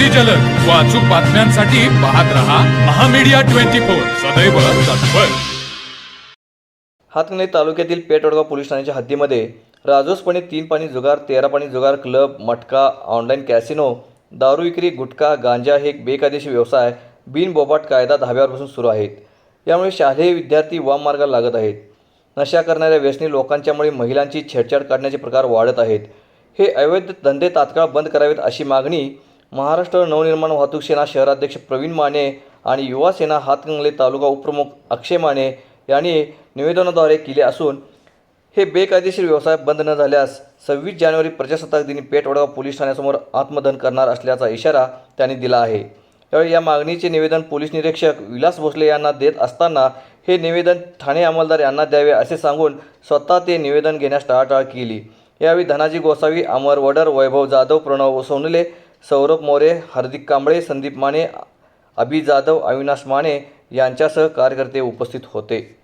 अगदी जलद व अचूक बातम्यांसाठी पाहत रहा महामीडिया ट्वेंटी फोर. सदैव तत्पर हातकणंगले तालुक्यातील पेटवडगाव पोलीस ठाण्याच्या हद्दीमध्ये राजोसपणे तीन पाणी जुगार तेरा पाणी जुगार क्लब मटका ऑनलाईन कॅसिनो दारू विक्री गुटखा गांजा हे बेकायदेशीर व्यवसाय बिनबोबाट कायदा धाब्यावर बसून सुरू आहेत. यामुळे शालेय विद्यार्थी वाम मार्गाला लागत आहेत. नशा करणाऱ्या व्यसनी लोकांच्यामुळे महिलांची छेडछाड काढण्याचे प्रकार वाढत आहेत. हे अवैध धंदे तात्काळ बंद करावेत अशी मागणी महाराष्ट्र नवनिर्माण वाहतूक सेना शहराध्यक्ष प्रवीण माने आणि युवा सेना हातकंगले तालुका उपप्रमुख अक्षय माने यांनी निवेदनाद्वारे केले असून हे बेकायदेशीर व्यवसाय बंद न झाल्यास सव्वीस जानेवारी प्रजासत्ताक दिनी पेठवडगाव पोलीस ठाण्यासमोर आत्मदहन करणार असल्याचा इशारा त्यांनी दिला आहे. यावेळी या मागणीचे निवेदन पोलीस निरीक्षक विलास भोसले यांना देत असताना हे निवेदन ठाणे अंमलदार यांना द्यावे असे सांगून स्वतः ते निवेदन घेण्यास टाळाटाळ केली. यावेळी धनाजी गोसावी अमर वडर वैभव जाधव प्रणव सोनले सौरभ मोरे हार्दिक कांबळे संदीप माने अभि जाधव अविनाश माने यांच्यासह कार्यकर्ते उपस्थित होते.